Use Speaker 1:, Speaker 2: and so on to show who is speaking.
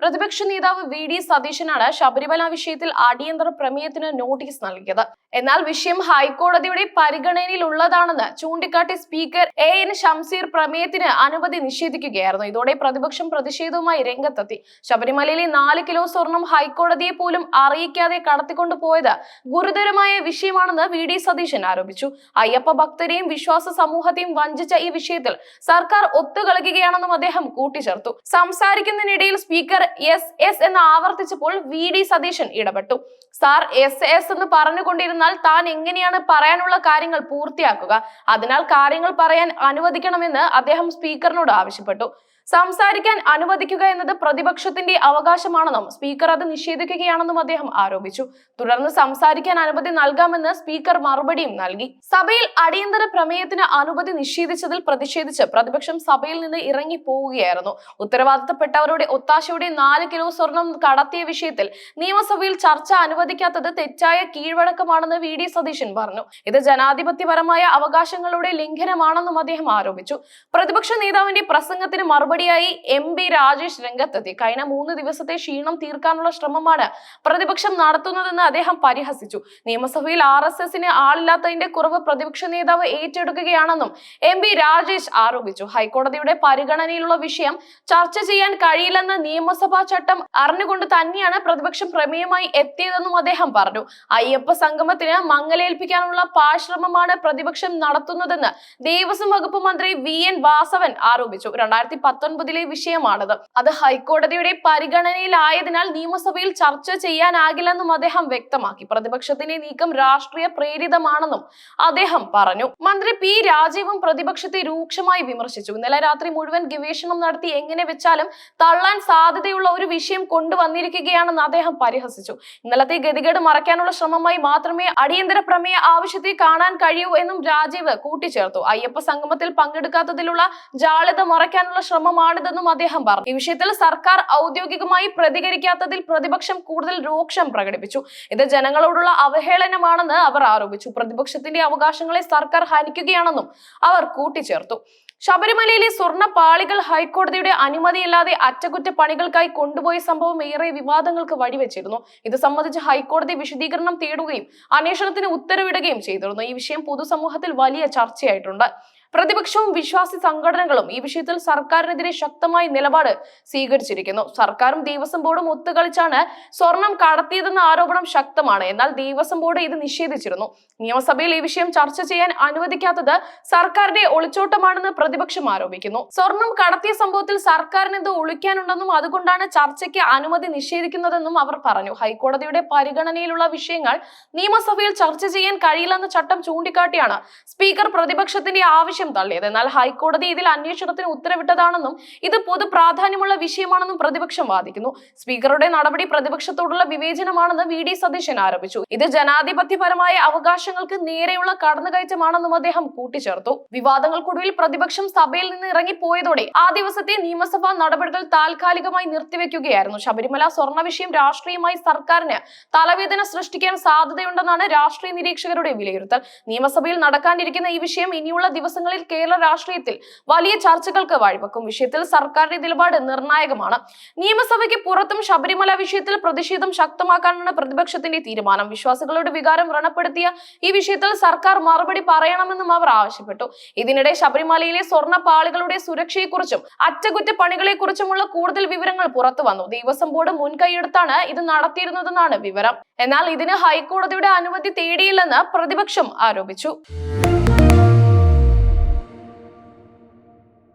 Speaker 1: പ്രതിപക്ഷ നേതാവ് V D സതീശനാണ് Sabarimala വിഷയത്തിൽ അടിയന്തര പ്രമേയത്തിന് നോട്ടീസ് നൽകിയത്. എന്നാൽ വിഷയം ഹൈക്കോടതിയുടെ പരിഗണനയിലുള്ളതാണെന്ന് ചൂണ്ടിക്കാട്ടി സ്പീക്കർ എ എൻ ഷംസീർ പ്രമേയത്തിന് അനുമതി നിഷേധിക്കുകയായിരുന്നു. ഇതോടെ പ്രതിപക്ഷം പ്രതിഷേധവുമായി രംഗത്തെത്തി. ശബരിമലയിലെ നാല് കിലോ സ്വർണം ഹൈക്കോടതിയെ പോലും അറിയിക്കാതെ കടത്തിക്കൊണ്ടു പോയത് ഗുരുതരമായ വിഷയമാണെന്ന് വി ഡി സതീശൻ ആരോപിച്ചു. അയ്യപ്പ ഭക്തരെയും വിശ്വാസ സമൂഹത്തെയും വഞ്ചിച്ച ഈ വിഷയത്തിൽ സർക്കാർ ഒത്തുകളിക്കുകയാണെന്നും അദ്ദേഹം കൂട്ടിച്ചേർത്തു. സംസാരിക്കുന്നതിനിടയിൽ സ്പീക്കർ എസ് എസ് എന്ന് ആവർത്തിച്ചപ്പോൾ വി ഡി സതീശൻ ഇടപെട്ടു. സാർ എസ് എസ് എന്ന് പറഞ്ഞുകൊണ്ടിരുന്നാൽ താൻ എങ്ങനെയാണ് പറയാനുള്ള കാര്യങ്ങൾ പൂർത്തിയാക്കുക? അതിനാൽ കാര്യങ്ങൾ പറയാൻ അനുവദിക്കണമെന്ന് അദ്ദേഹം സ്പീക്കറിനോട് ആവശ്യപ്പെട്ടു. സംസാരിക്കാൻ അനുവദിക്കുക എന്നത് പ്രതിപക്ഷത്തിന്റെ അവകാശമാണെന്നും സ്പീക്കർ അത് നിഷേധിക്കുകയാണെന്നും അദ്ദേഹം ആരോപിച്ചു. തുടർന്ന് സംസാരിക്കാൻ അനുമതി നൽകാമെന്ന് സ്പീക്കർ മറുപടിയും നൽകി. സഭയിൽ അടിയന്തര പ്രമേയത്തിന് അനുമതി നിഷേധിച്ചതിൽ പ്രതിഷേധിച്ച് പ്രതിപക്ഷം സഭയിൽ നിന്ന് ഇറങ്ങി പോവുകയായിരുന്നു. ഉത്തരവാദിത്തപ്പെട്ടവരുടെ ഒത്താശയുടെ നാല് കിലോ സ്വർണം കടത്തിയ വിഷയത്തിൽ നിയമസഭയിൽ ചർച്ച അനുവദിക്കാത്തത് തെറ്റായ കീഴ്വഴക്കമാണെന്ന് വി. ഡി. സതീശൻ പറഞ്ഞു. ഇത് ജനാധിപത്യപരമായ അവകാശങ്ങളുടെ ലംഘനമാണെന്നും അദ്ദേഹം ആരോപിച്ചു. പ്രതിപക്ഷ നേതാവിന്റെ പ്രസംഗത്തിന് മറുപടിയായി എം പി രാജേഷ് രംഗത്തെത്തി. കഴിഞ്ഞ മൂന്ന് ദിവസത്തെ ക്ഷീണം തീർക്കാനുള്ള ശ്രമമാണ് പ്രതിപക്ഷം നടത്തുന്നതെന്ന് അദ്ദേഹം പരിഹസിച്ചു. നിയമസഭയിൽ ആർ എസ് എസിന് ആളില്ലാത്തതിന്റെ കുറവ് പ്രതിപക്ഷ നേതാവ് ഏറ്റെടുക്കുകയാണെന്നും എം പി രാജേഷ് ആരോപിച്ചു. ഹൈക്കോടതിയുടെ പരിഗണനയിലുള്ള വിഷയം ചർച്ച ചെയ്യാൻ കഴിയില്ലെന്ന നിയമസഭാ ചട്ടം അറിഞ്ഞുകൊണ്ട് തന്നെയാണ് പ്രതിപക്ഷം പ്രമേയമായി എത്തിയതെന്നും അദ്ദേഹം പറഞ്ഞു. അയ്യപ്പ സംഗമത്തിന് മംഗലേൽപ്പിക്കാനുള്ള പാശ്രമമാണ് പ്രതിപക്ഷം നടത്തുന്നതെന്ന് ദേവസ്വം വകുപ്പ് മന്ത്രി വി എൻ വാസവൻ ആരോപിച്ചു. രണ്ടായിരത്തി പത്തൊൻപതിലെ വിഷയമാണത്. അത് ഹൈക്കോടതിയുടെ പരിഗണനയിലായതിനാൽ നിയമസഭയിൽ ചർച്ച ചെയ്യാനാകില്ലെന്നും അദ്ദേഹം വ്യക്തമാക്കി. പ്രതിപക്ഷത്തിന്റെ നീക്കം രാഷ്ട്രീയ പ്രേരിതമാണെന്നും അദ്ദേഹം പറഞ്ഞു. മന്ത്രി പി രാജീവും പ്രതിപക്ഷത്തെ രൂക്ഷമായി വിമർശിച്ചു. ഇന്നലെ രാത്രി മുഴുവൻ ഗവേഷണം നടത്തി എങ്ങനെ വെച്ചാലും തള്ളാൻ സാധ്യതയുള്ള ഒരു വിഷയം കൊണ്ടുവന്നിരിക്കുകയാണെന്ന് അദ്ദേഹം പരിഹസിച്ചു. ഇന്നലത്തെ ഗതികേട് മറയ്ക്കാനുള്ള ശ്രമമായി മാത്രമേ അടിയന്തര പ്രമേയ ആവശ്യത്തെ കാണാൻ കഴിയൂ എന്നും രാജീവ് കൂട്ടിച്ചേർത്തു. അയ്യപ്പ സംഗമത്തിൽ പങ്കെടുക്കാത്തതിലുള്ള ജാള്യത മറയ്ക്കാനുള്ള ശ്രമമാണിതെന്നും അദ്ദേഹം പറഞ്ഞു. ഈ വിഷയത്തിൽ സർക്കാർ ഔദ്യോഗികമായി പ്രതികരിക്കാത്തതിൽ പ്രതിപക്ഷം കൂടുതൽ രൂക്ഷം പ്രകടിപ്പിച്ചു. ഇത് ജനങ്ങളോടുള്ള അവഹേളനമാണെന്ന് അവർ ആരോപിച്ചു. പ്രതിപക്ഷത്തിന്റെ അവകാശങ്ങളെ സർക്കാർ ഹനിക്കുകയാണെന്നും അവർ കൂട്ടിച്ചേർത്തു. ശബരിമലയിലെ സ്വർണ പാളികൾ ഹൈക്കോടതിയുടെ അനുമതിയില്ലാതെ അറ്റകുറ്റപ്പണികൾക്കായി കൊണ്ടുപോയ സംഭവം ഏറെ വിവാദങ്ങൾക്ക് വഴിവെച്ചിരുന്നു. ഇത് സംബന്ധിച്ച് ഹൈക്കോടതി വിശദീകരണം തേടുകയും അന്വേഷണത്തിന് ഉത്തരവിടുകയും ചെയ്തിരുന്നു. ഈ വിഷയം പൊതുസമൂഹത്തിൽ വലിയ ചർച്ചയായിട്ടുണ്ട്. പ്രതിപക്ഷവും വിശ്വാസി സംഘടനകളും ഈ വിഷയത്തിൽ സർക്കാരിനെതിരെ ശക്തമായ നിലപാട് സ്വീകരിച്ചിരിക്കുന്നു. സർക്കാരും ദേവസ്വം ബോർഡും ഒത്തുകളിച്ചാണ് സ്വർണം കടത്തിയതെന്ന ആരോപണം ശക്തമാണ്. എന്നാൽ ദേവസ്വം ബോർഡ് ഇത് നിഷേധിച്ചിരുന്നു. നിയമസഭയിൽ ഈ വിഷയം ചർച്ച ചെയ്യാൻ അനുവദിക്കാത്തത് സർക്കാരിന്റെ ഒളിച്ചോട്ടമാണെന്ന് പ്രതിപക്ഷം ആരോപിക്കുന്നു. സ്വർണം കടത്തിയ സംഭവത്തിൽ സർക്കാരിന് ഇത് ഒളിക്കാനുണ്ടെന്നും അതുകൊണ്ടാണ് ചർച്ചയ്ക്ക് അനുമതി നിഷേധിക്കുന്നതെന്നും അവർ പറഞ്ഞു. ഹൈക്കോടതിയുടെ പരിഗണനയിലുള്ള വിഷയങ്ങൾ നിയമസഭയിൽ ചർച്ച ചെയ്യാൻ കഴിയില്ലെന്ന ചട്ടം ചൂണ്ടിക്കാട്ടിയാണ് സ്പീക്കർ പ്രതിപക്ഷത്തിന്റെ ആവശ്യം തള്ളിയത്. എന്നാൽ ഹൈക്കോടതി ഇതിൽ അന്വേഷണത്തിന് ഉത്തരവിട്ടതാണെന്നും ഇത് പൊതു പ്രാധാന്യമുള്ള വിഷയമാണെന്നും പ്രതിപക്ഷം വാദിക്കുന്നു. സ്പീക്കറുടെ നടപടി പ്രതിപക്ഷത്തോടുള്ള വിവേചനമാണെന്ന് വി ഡി സതീശൻ ആരോപിച്ചു. ഇത് ജനാധിപത്യപരമായ അവകാശങ്ങൾക്ക് നേരെയുള്ള കടന്നുകയറ്റമാണെന്നും അദ്ദേഹം കൂട്ടിച്ചേർത്തു. വിവാദങ്ങൾക്കൊടുവിൽ പ്രതിപക്ഷം സഭയിൽ നിന്ന് ഇറങ്ങിപ്പോയതോടെ ആ ദിവസത്തെ നിയമസഭാ നടപടികൾ താൽക്കാലികമായി നിർത്തിവെക്കുകയായിരുന്നു. ശബരിമല സ്വർണ വിഷയം രാഷ്ട്രീയമായി സർക്കാരിന് തലവേദന സൃഷ്ടിക്കാൻ സാധ്യതയുണ്ടെന്നാണ് രാഷ്ട്രീയ നിരീക്ഷകരുടെ വിലയിരുത്തൽ. നിയമസഭയിൽ നടക്കാനിരിക്കുന്ന ഈ വിഷയം ഇനിയുള്ള ദിവസങ്ങളിൽ കേരള രാഷ്ട്രീയത്തിൽ വലിയ ചർച്ചകൾക്ക് വഴിവെക്കും. വിഷയത്തിൽ സർക്കാരിന്റെ നിലപാട് നിർണായകമാണ്. നിയമസഭയ്ക്ക് പുറത്തും ശബരിമല വിഷയത്തിൽ പ്രതിഷേധം ശക്തമാക്കാനാണ് പ്രതിപക്ഷത്തിന്റെ തീരുമാനം. വിശ്വാസികളുടെ വികാരം വ്രണപ്പെടുത്തിയ ഈ വിഷയത്തിൽ സർക്കാർ മറുപടി പറയണമെന്നും അവർ ആവശ്യപ്പെട്ടു. ഇതിനിടെ ശബരിമലയിലെ സ്വർണ പാളികളുടെ സുരക്ഷയെക്കുറിച്ചും അറ്റകുറ്റപ്പണികളെക്കുറിച്ചുമുള്ള കൂടുതൽ വിവരങ്ങൾ പുറത്തു വന്നു ദേവസ്വം ബോർഡ് മുൻകൈയെടുത്താണ് ഇത് നടത്തിയിരുന്നതെന്നാണ് വിവരം. എന്നാൽ ഇതിന് ഹൈക്കോടതിയുടെ അനുമതി തേടിയില്ലെന്ന് പ്രതിപക്ഷം ആരോപിച്ചു.